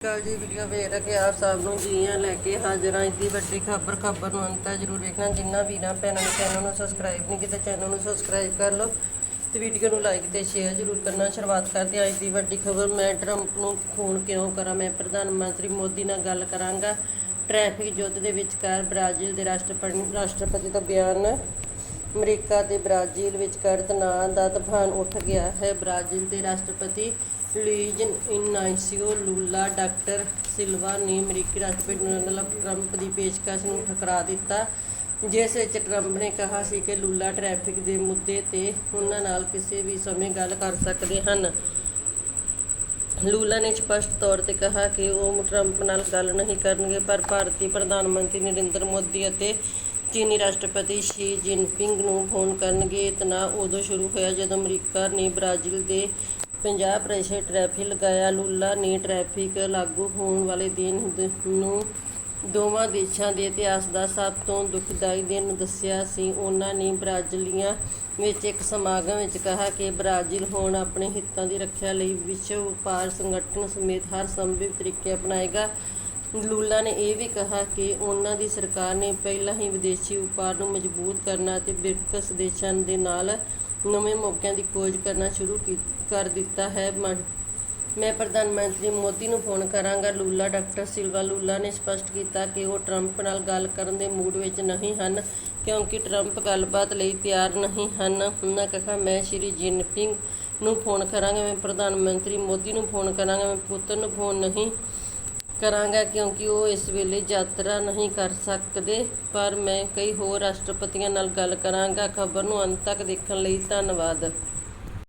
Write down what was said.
ਕੱਲ ਜੀ ਵੀਡੀਓ ਵੇਖ ਰਹੇ ਆਪ ਸਭ ਨੂੰ ਜੀਆਂ ਲੈ ਕੇ ਹਾਜ਼ਰ ਹਾਂ। ਇੱਦੀ ਵੱਡੀ ਖਬਰ ਖਬਰ ਨੂੰ ਅੰਤ ਜਰੂਰ ਵੇਖਣਾ। ਜਿੰਨਾ ਵੀਰਾਂ ਭੈਣਾਂ ਨੇ ਚੈਨਲ ਨੂੰ ਸਬਸਕ੍ਰਾਈਬ ਨਹੀਂ ਕੀਤਾ ਚੈਨਲ ਨੂੰ ਸਬਸਕ੍ਰਾਈਬ ਕਰ ਲਓ ਤੇ ਵੀਡੀਓ ਨੂੰ ਲਾਈਕ ਤੇ ਸ਼ੇਅਰ ਜਰੂਰ ਕਰਨਾ। ਸ਼ੁਰੂਆਤ ਕਰਦੇ ਹਾਂ ਅੱਜ ਦੀ ਵੱਡੀ ਖਬਰ। ਮੈਂ ਟਰੰਪ ਨੂੰ ਫੋਨ ਕਿਉਂ ਕਰਾਂ? ਮੈਂ ਪ੍ਰਧਾਨ ਮੰਤਰੀ ਮੋਦੀ ਨਾਲ ਗੱਲ ਕਰਾਂਗਾ। ਟ੍ਰੈਫਿਕ ਯੁੱਧ ਦੇ ਵਿਚਕਾਰ ਬ੍ਰਾਜ਼ੀਲ ਦੇ ਰਾਸ਼ਟਰਪਤੀ ਰਾਸ਼ਟਰਪਤੀ ਦਾ ਬਿਆਨ ਅਮਰੀਕਾ ਤੇ ਬ੍ਰਾਜ਼ੀਲ ਵਿਚਕਾਰ ਤਣਾਅ ਦਾ ਤੂਫਾਨ ਉੱਠ ਗਿਆ ਹੈ। ਬ੍ਰਾਜ਼ੀਲ ਦੇ ਰਾਸ਼ਟਰਪਤੀ ਲੁਈਜ਼ ਇਨਾਈਸੀਓ ਲੂਲਾ, ਡਾਕਟਰ ਸਿਲਵਾ ਨੇ ਅਮਰੀਕੀ ਰਾਸ਼ਟਰਪਤੀ ਡੋਨਾਲਡ ਟਰੰਪ ਦੀ ਪੇਸ਼ਕਸ਼ ਨੂੰ ਠੁਕਰਾ ਦਿੱਤਾ, ਜਿਸ ਵਿੱਚ ਟਰੰਪ ਨੇ ਕਿਹਾ ਸੀ ਕਿ ਲੂਲਾ ਟ੍ਰੈਫਿਕ ਦੇ ਮੁੱਦੇ ਤੇ ਉਹਨਾਂ ਨਾਲ ਕਿਸੇ ਵੀ ਸਮੇਂ ਗੱਲ ਕਰ ਸਕਦੇ ਹਨ। ਲੂਲਾ ਨੇ ਸਪਸ਼ਟ ਤੌਰ ਤੇ ਕਿਹਾ ਕਿ ਉਹ ਟਰੰਪ ਨਾਲ ਗੱਲ ਨਹੀਂ ਕਰਨਗੇ, ਪਰ ਭਾਰਤੀ ਪ੍ਰਧਾਨ ਮੰਤਰੀ ਨਰਿੰਦਰ ਮੋਦੀ ਅਤੇ ਚੀਨੀ ਰਾਸ਼ਟਰਪਤੀ ਸ਼ੀ ਜਿਨਪਿੰਗ ਨੂੰ ਫੋਨ ਕਰਨਗੇ। ਇਹ ਤਣਾਅ ਉਦੋਂ ਸ਼ੁਰੂ ਹੋਇਆ ਜਦੋਂ ਅਮਰੀਕਾ ਨੇ ਬ੍ਰਾਜ਼ੀਲ ਦੇ 50% ਟ੍ਰੈਫਿਕ ਲਗਾਇਆ। ਲੂਲਾ ਨੇ ਟ੍ਰੈਫਿਕ ਲਾਗੂ ਹੋਣ ਵਾਲੇ ਦਿਨ ਨੂੰ ਦੋਵਾਂ ਦੇਸ਼ਾਂ ਦੇ ਇਤਿਹਾਸ ਦਾ ਸਭ ਤੋਂ ਦੁਖਦਾਈ ਦਿਨ ਦੱਸਿਆ ਸੀ। ਉਹਨਾਂ ਨੇ ਬ੍ਰਾਜ਼ੀਲੀਆਂ ਵਿੱਚ ਇੱਕ ਸਮਾਗਮ ਵਿੱਚ ਕਿਹਾ ਕਿ ਬ੍ਰਾਜ਼ੀਲ ਹੁਣ ਆਪਣੇ ਹਿੱਤਾਂ ਦੀ ਰੱਖਿਆ ਲਈ ਵਿਸ਼ਵ ਵਪਾਰ ਸੰਗਠਨ ਸਮੇਤ ਹਰ ਸੰਭਵ ਤਰੀਕੇ ਅਪਣਾਏਗਾ। ਲੂਲਾ ਨੇ ਇਹ ਵੀ ਕਿਹਾ ਕਿ ਉਹਨਾਂ ਦੀ ਸਰਕਾਰ ਨੇ ਪਹਿਲਾਂ ਹੀ ਵਿਦੇਸ਼ੀ ਵਪਾਰ ਨੂੰ ਮਜ਼ਬੂਤ ਕਰਨਾ ਅਤੇ ਬ੍ਰਿਕਸ ਦੇਸ਼ਾਂ ਦੇ ਨਾਲ ਨਵੇਂ ਮੌਕਿਆਂ ਦੀ ਖੋਜ ਕਰਨਾ ਸ਼ੁਰੂ ਕੀ- ਕਰ ਦਿੱਤਾ ਹੈ। ਮੈਂ ਪ੍ਰਧਾਨ ਮੰਤਰੀ ਮੋਦੀ ਨੂੰ ਫੋਨ ਕਰਾਂਗਾ। ਲੂਲਾ, ਡਾਕਟਰ ਸਿਲਵਾ ਲੂਲਾ ਨੇ ਸਪਸ਼ਟ ਕੀਤਾ ਕਿ ਉਹ ਟਰੰਪ ਨਾਲ ਗੱਲ ਕਰਨ ਦੇ ਮੂਡ ਵਿੱਚ ਨਹੀਂ ਹਨ, ਕਿਉਂਕਿ ਟਰੰਪ ਗੱਲਬਾਤ ਲਈ ਤਿਆਰ ਨਹੀਂ ਹਨ। ਉਹਨਾਂ ਕਿਹਾ, ਮੈਂ ਸ਼੍ਰੀ ਜਿਨਪਿੰਗ ਨੂੰ ਫੋਨ ਕਰਾਂਗਾ, ਮੈਂ ਪ੍ਰਧਾਨ ਮੰਤਰੀ ਮੋਦੀ ਨੂੰ ਫੋਨ ਕਰਾਂਗਾ, ਮੈਂ ਪੁੱਤਰ ਨੂੰ ਫੋਨ ਨਹੀਂ ਕਰਾਂਗਾ ਕਿਉਂਕਿ ਉਹ ਇਸ ਵੇਲੇ ਯਾਤਰਾ ਨਹੀਂ ਕਰ ਸਕਦੇ। ਪਰ ਮੈਂ ਕਈ ਹੋਰ ਰਾਸ਼ਟਰਪਤੀਆਂ ਨਾਲ ਗੱਲ ਕਰਾਂਗਾ। ਖਬਰ ਨੂੰ ਅੰਤ ਤੱਕ ਦੇਖਣ ਲਈ ਧੰਨਵਾਦ।